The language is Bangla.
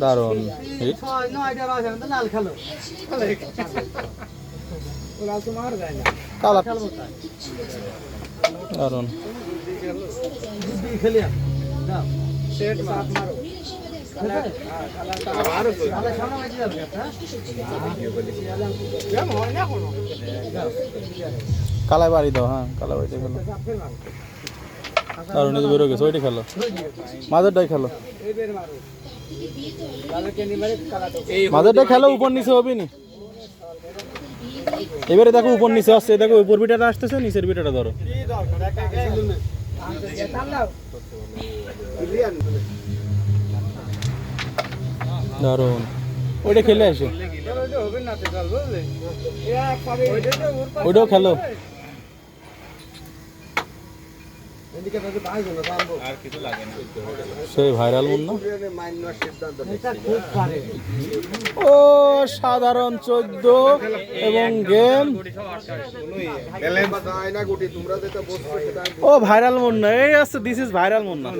দারুণ। হিট লাল খেলো কালার দারুণ। খেলিয়া সেট সাত মারো সামনে বেঁচে যাবে একটা কেমন হয় না কোনো কালাই বাড়ি দাও হ্যাঁ কালাই বাড়িতে খেলো দারুণ এই যে বেরো গেছে ওইটা খেলো। মাঝেরটাই খেলো। এই বের মারো কালাকে নিবারে কালাটো মাঝেরটা খেলো, উপর নিচে হবে নি। এবারে দেখো উপর নিচে আসছে, দেখো উপর বিটাটা আসতেছে, নিচের বিটাটা ধরো। দারুণ। ওইটা খেলে আসো। ওইটা হবে না তো চল বুঝলে এক পাবে ওইটা তো ওর পাশে ওইটাও খেলো এদিকে তো পাইছো না জানব সেই ভাইরাল ও, সাধারণ চোদ্দ এবং গেম। ও, ভাইরাল মুন্না, এই আছে দিস ইজ ভাইরাল মন না